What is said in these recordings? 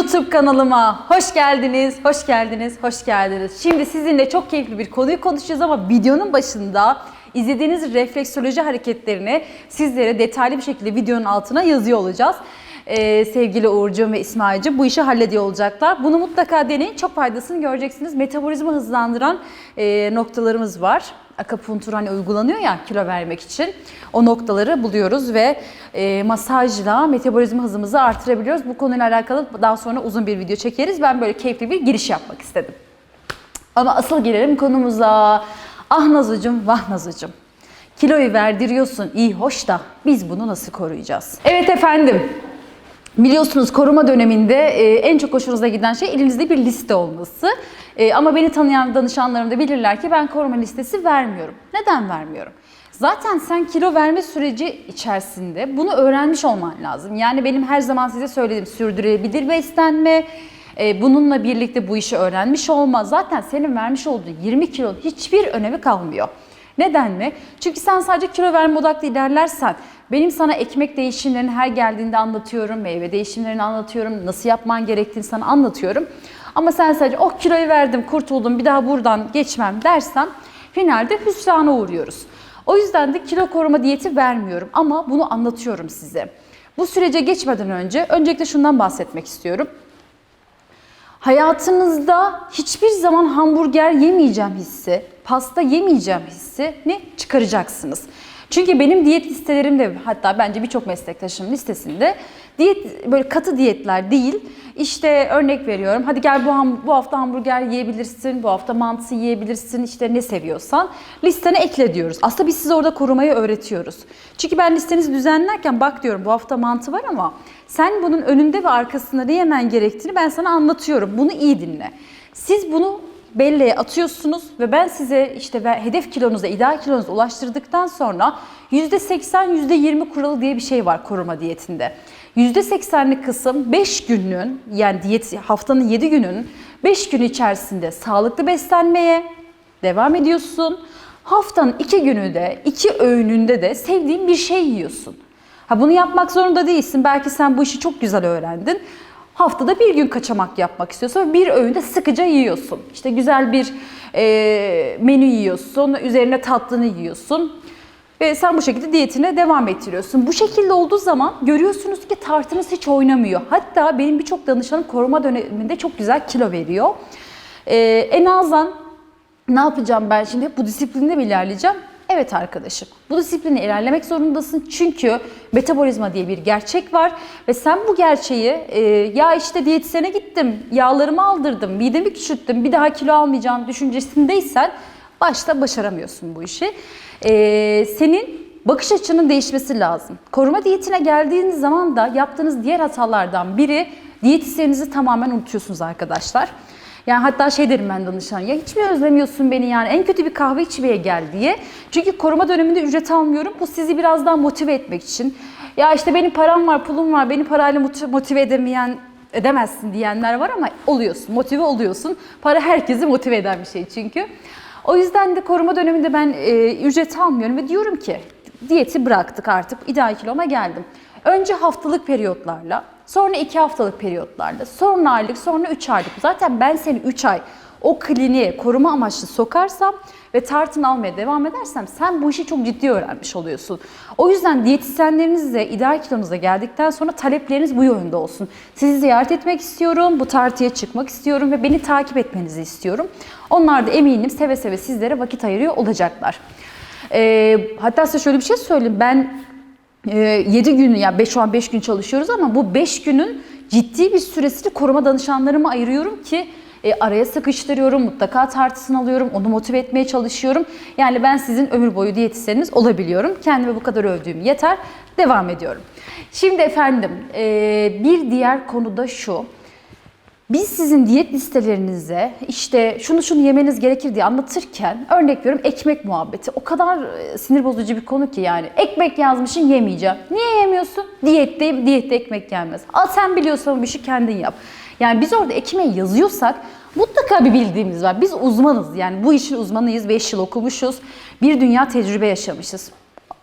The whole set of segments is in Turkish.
YouTube kanalıma hoş geldiniz, hoş geldiniz, hoş geldiniz. Şimdi sizinle çok keyifli bir konuyu konuşacağız ama videonun başında izlediğiniz refleksoloji hareketlerini sizlere detaylı bir şekilde videonun altına yazıyor olacağız. Ee, sevgili Uğurcuğum ve İsmail'cim bu işi hallediyor olacaklar. Bunu mutlaka deneyin. Çok faydasını göreceksiniz. Metabolizma hızlandıran e, noktalarımız var. Akapuntur hani uygulanıyor ya kilo vermek için. O noktaları buluyoruz ve e, masajla metabolizma hızımızı artırabiliyoruz. Bu konuyla alakalı daha sonra uzun bir video çekeriz. Ben böyle keyifli bir giriş yapmak istedim. Ama asıl gelelim konumuza. Ah Nazucum, vah Nazucum. Kiloyu verdiriyorsun iyi hoş da biz bunu nasıl koruyacağız? Evet efendim. Biliyorsunuz koruma döneminde e, en çok hoşunuza giden şey elinizde bir liste olması. E, ama beni tanıyan danışanlarım da bilirler ki ben koruma listesi vermiyorum. Neden vermiyorum? Zaten sen kilo verme süreci içerisinde bunu öğrenmiş olman lazım. Yani benim her zaman size söylediğim sürdürülebilir beslenme, e, bununla birlikte bu işi öğrenmiş olma. Zaten senin vermiş olduğun 20 kilonun hiçbir önemi kalmıyor. Neden mi? Çünkü sen sadece kilo verme odaklı ilerlersen benim sana ekmek değişimlerini her geldiğinde anlatıyorum, meyve değişimlerini anlatıyorum, nasıl yapman gerektiğini sana anlatıyorum. Ama sen sadece oh kiloyu verdim, kurtuldum, bir daha buradan geçmem dersen finalde hüsrana uğruyoruz. O yüzden de kilo koruma diyeti vermiyorum ama bunu anlatıyorum size. Bu sürece geçmeden önce öncelikle şundan bahsetmek istiyorum. Hayatınızda hiçbir zaman hamburger yemeyeceğim hissi, pasta yemeyeceğim hissi ne çıkaracaksınız. Çünkü benim diyet listelerimde hatta bence birçok meslektaşımın listesinde diyet böyle katı diyetler değil. İşte örnek veriyorum. Hadi gel bu, bu hafta hamburger yiyebilirsin, bu hafta mantı yiyebilirsin. işte ne seviyorsan listene ekle diyoruz. Aslında biz size orada korumayı öğretiyoruz. Çünkü ben listenizi düzenlerken bak diyorum bu hafta mantı var ama sen bunun önünde ve arkasında ne yemen gerektiğini ben sana anlatıyorum. Bunu iyi dinle. Siz bunu belleğe atıyorsunuz ve ben size işte hedef kilonuza, ideal kilonuza ulaştırdıktan sonra %80, %20 kuralı diye bir şey var koruma diyetinde. %80'lik kısım 5 günün yani diyet haftanın 7 günün 5 gün içerisinde sağlıklı beslenmeye devam ediyorsun. Haftanın 2 günü de 2 öğününde de sevdiğin bir şey yiyorsun. Ha bunu yapmak zorunda değilsin. Belki sen bu işi çok güzel öğrendin. Haftada bir gün kaçamak yapmak istiyorsun bir öğünde sıkıca yiyorsun. İşte güzel bir e, menü yiyorsun, üzerine tatlını yiyorsun. Ve sen bu şekilde diyetine devam ettiriyorsun. Bu şekilde olduğu zaman görüyorsunuz ki tartınız hiç oynamıyor. Hatta benim birçok danışanım koruma döneminde çok güzel kilo veriyor. E, en azından ne yapacağım ben şimdi? Bu disiplinde mi ilerleyeceğim? Evet arkadaşım. Bu disipline ilerlemek zorundasın. Çünkü metabolizma diye bir gerçek var. Ve sen bu gerçeği e, ya işte diyetisyene gittim, yağlarımı aldırdım, midemi küçülttüm, bir daha kilo almayacağım düşüncesindeysen başta başaramıyorsun bu işi. E, senin bakış açının değişmesi lazım. Koruma diyetine geldiğiniz zaman da yaptığınız diğer hatalardan biri diyetisyeninizi tamamen unutuyorsunuz arkadaşlar. Yani hatta şey derim ben danışan ya hiç mi özlemiyorsun beni yani en kötü bir kahve içmeye gel diye. Çünkü koruma döneminde ücret almıyorum. Bu sizi biraz daha motive etmek için. Ya işte benim param var, pulum var, beni parayla motive- edemeyen edemezsin diyenler var ama oluyorsun, motive oluyorsun. Para herkesi motive eden bir şey çünkü. O yüzden de koruma döneminde ben e, ücret almıyorum ve diyorum ki diyeti bıraktık artık ideal kiloma geldim. Önce haftalık periyotlarla, sonra iki haftalık periyotlarla, sonra aylık, sonra üç aylık. Zaten ben seni üç ay o kliniğe koruma amaçlı sokarsam ve tartın almaya devam edersem sen bu işi çok ciddi öğrenmiş oluyorsun. O yüzden diyetisyenlerinizle ideal kilonuza geldikten sonra talepleriniz bu yönde olsun. Sizi ziyaret etmek istiyorum, bu tartıya çıkmak istiyorum ve beni takip etmenizi istiyorum. Onlar da eminim seve seve sizlere vakit ayırıyor olacaklar. Ee, hatta size şöyle bir şey söyleyeyim. Ben 7 gün ya yani şu an 5 gün çalışıyoruz ama bu 5 günün ciddi bir süresini koruma danışanlarıma ayırıyorum ki e, araya sıkıştırıyorum, mutlaka tartısını alıyorum, onu motive etmeye çalışıyorum. Yani ben sizin ömür boyu diyetisyeniniz olabiliyorum. Kendime bu kadar övdüğüm yeter. Devam ediyorum. Şimdi efendim e, bir diğer konu da şu. Biz sizin diyet listelerinize işte şunu şunu yemeniz gerekir diye anlatırken örnek veriyorum ekmek muhabbeti. O kadar e, sinir bozucu bir konu ki yani. Ekmek yazmışsın yemeyeceğim. Niye yemiyorsun? Diyette, diyette ekmek yenmez. Al sen biliyorsan bu işi kendin yap. Yani biz orada ekmeği yazıyorsak mutlaka bir bildiğimiz var. Biz uzmanız yani bu işin uzmanıyız. 5 yıl okumuşuz. Bir dünya tecrübe yaşamışız.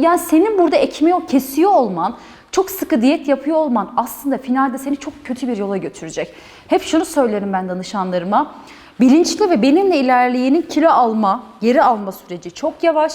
Yani senin burada ekmeği kesiyor olman çok sıkı diyet yapıyor olman aslında finalde seni çok kötü bir yola götürecek. Hep şunu söylerim ben danışanlarıma. Bilinçli ve benimle ilerleyenin kilo alma, geri alma süreci çok yavaş.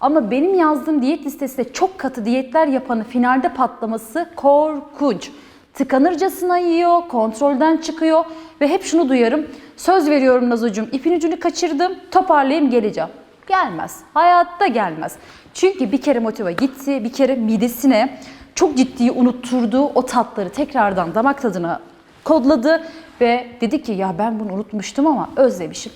Ama benim yazdığım diyet listesinde çok katı diyetler yapanı finalde patlaması korkunç. Tıkanırcasına yiyor, kontrolden çıkıyor ve hep şunu duyarım. Söz veriyorum Nazocuğum, ipin ucunu kaçırdım, toparlayayım geleceğim. Gelmez. Hayatta gelmez. Çünkü bir kere motive gitti, bir kere midesine çok ciddi unutturduğu o tatları tekrardan damak tadına kodladı ve dedi ki ya ben bunu unutmuştum ama özlemişim.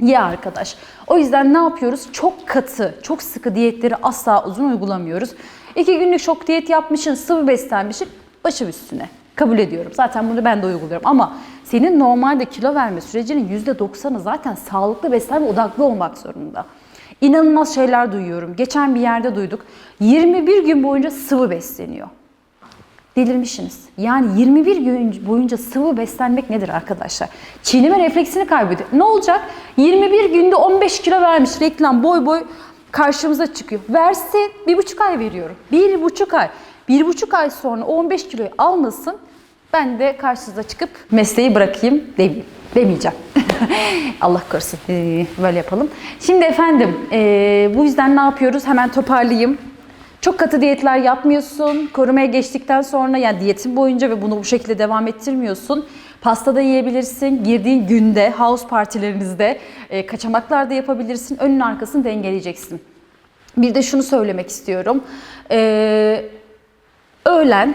Ye arkadaş. O yüzden ne yapıyoruz? Çok katı, çok sıkı diyetleri asla uzun uygulamıyoruz. İki günlük şok diyet yapmışsın, sıvı beslenmişsin, başım üstüne. Kabul ediyorum. Zaten bunu ben de uyguluyorum. Ama senin normalde kilo verme sürecinin %90'ı zaten sağlıklı beslenme odaklı olmak zorunda. İnanılmaz şeyler duyuyorum. Geçen bir yerde duyduk. 21 gün boyunca sıvı besleniyor. Delirmişsiniz. Yani 21 gün boyunca sıvı beslenmek nedir arkadaşlar? Çiğneme refleksini kaybediyor. Ne olacak? 21 günde 15 kilo vermiş reklam boy boy karşımıza çıkıyor. Versin bir buçuk ay veriyorum. Bir buçuk ay. Bir buçuk ay sonra o 15 kiloyu almasın. Ben de karşınıza çıkıp mesleği bırakayım demeyeyim. Demeyeceğim. Allah korusun. Ee, böyle yapalım. Şimdi efendim ee, bu yüzden ne yapıyoruz? Hemen toparlayayım. Çok katı diyetler yapmıyorsun. Korumaya geçtikten sonra yani diyetin boyunca ve bunu bu şekilde devam ettirmiyorsun. Pasta da yiyebilirsin. Girdiğin günde, house partilerinizde e, kaçamaklar da yapabilirsin. Önün arkasını dengeleyeceksin. Bir de şunu söylemek istiyorum. Ee, öğlen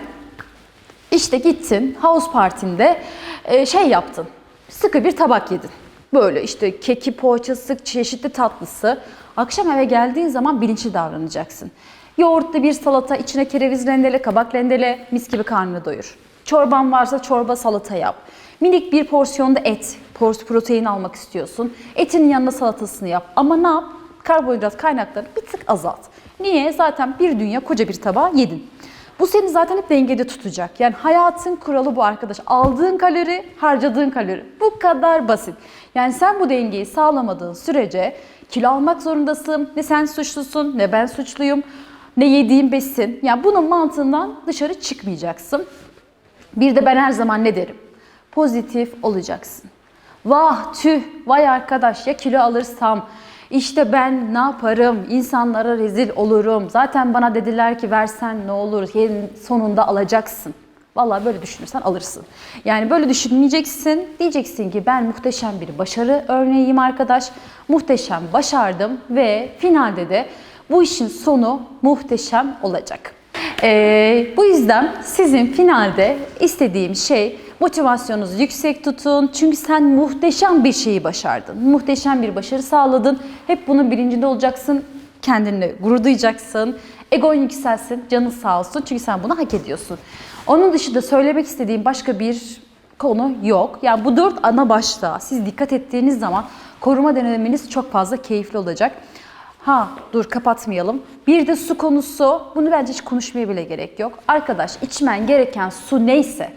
işte gittin house partinde e, şey yaptın. Sıkı bir tabak yedin. Böyle işte keki, poğaçası, çeşitli tatlısı. Akşam eve geldiğin zaman bilinçli davranacaksın. Yoğurtlu bir salata, içine kereviz rendele, kabak rendele, mis gibi karnını doyur. Çorban varsa çorba salata yap. Minik bir porsiyonda et, protein almak istiyorsun. Etin yanına salatasını yap. Ama ne yap? Karbonhidrat kaynaklarını bir tık azalt. Niye? Zaten bir dünya koca bir tabağı yedin. Bu seni zaten hep dengede tutacak. Yani hayatın kuralı bu arkadaş. Aldığın kalori, harcadığın kalori. Bu kadar basit. Yani sen bu dengeyi sağlamadığın sürece kilo almak zorundasın. Ne sen suçlusun, ne ben suçluyum, ne yediğim besin. Yani bunun mantığından dışarı çıkmayacaksın. Bir de ben her zaman ne derim? Pozitif olacaksın. Vah tüh vay arkadaş ya kilo alırsam işte ben ne yaparım insanlara rezil olurum. Zaten bana dediler ki versen ne olur sonunda alacaksın. Vallahi böyle düşünürsen alırsın. Yani böyle düşünmeyeceksin. Diyeceksin ki ben muhteşem bir başarı örneğiyim arkadaş. Muhteşem başardım ve finalde de bu işin sonu muhteşem olacak. Ee, bu yüzden sizin finalde istediğim şey motivasyonunuzu yüksek tutun. Çünkü sen muhteşem bir şeyi başardın. Muhteşem bir başarı sağladın. Hep bunun bilincinde olacaksın. Kendinle gurur duyacaksın. Egon yükselsin, canın sağ olsun. Çünkü sen bunu hak ediyorsun. Onun dışında söylemek istediğim başka bir konu yok. Yani bu dört ana başlığa siz dikkat ettiğiniz zaman koruma denemeniz çok fazla keyifli olacak. Ha dur kapatmayalım. Bir de su konusu. Bunu bence hiç konuşmaya bile gerek yok. Arkadaş içmen gereken su neyse.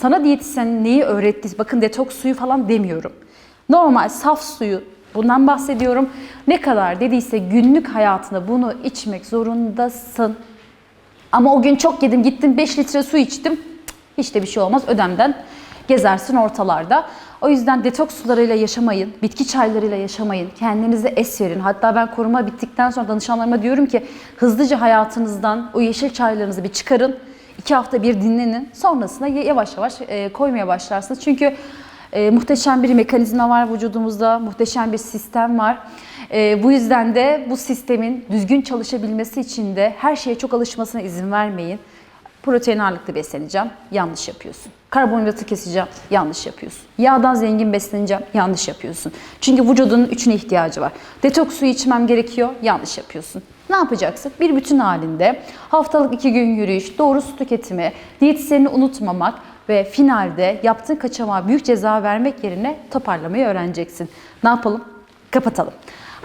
Sana diyetisyen neyi öğretti? Bakın detoks suyu falan demiyorum. Normal saf suyu bundan bahsediyorum. Ne kadar dediyse günlük hayatında bunu içmek zorundasın. Ama o gün çok yedim gittim 5 litre su içtim. Hiç de bir şey olmaz ödemden gezersin ortalarda. O yüzden detoks sularıyla yaşamayın, bitki çaylarıyla yaşamayın, kendinize es verin. Hatta ben koruma bittikten sonra danışanlarıma diyorum ki hızlıca hayatınızdan o yeşil çaylarınızı bir çıkarın. İki hafta bir dinlenin. Sonrasında yavaş yavaş e, koymaya başlarsınız. Çünkü e, muhteşem bir mekanizma var vücudumuzda, muhteşem bir sistem var. E, bu yüzden de bu sistemin düzgün çalışabilmesi için de her şeye çok alışmasına izin vermeyin. Protein ağırlıklı besleneceğim, yanlış yapıyorsun. Karbonhidratı keseceğim, yanlış yapıyorsun. Yağdan zengin besleneceğim, yanlış yapıyorsun. Çünkü vücudunun üçüne ihtiyacı var. Detoks suyu içmem gerekiyor, yanlış yapıyorsun. Ne yapacaksın? Bir bütün halinde haftalık iki gün yürüyüş, doğru su tüketimi, diyetisyenini unutmamak ve finalde yaptığın kaçamağa büyük ceza vermek yerine toparlamayı öğreneceksin. Ne yapalım? Kapatalım.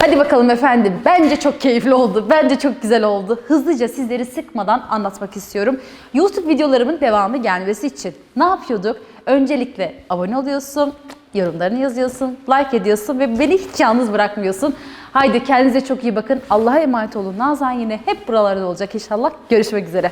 Hadi bakalım efendim. Bence çok keyifli oldu. Bence çok güzel oldu. Hızlıca sizleri sıkmadan anlatmak istiyorum. YouTube videolarımın devamı gelmesi için ne yapıyorduk? Öncelikle abone oluyorsun, yorumlarını yazıyorsun, like ediyorsun ve beni hiç yalnız bırakmıyorsun. Haydi kendinize çok iyi bakın. Allah'a emanet olun. Nazan yine hep buralarda olacak inşallah. Görüşmek üzere.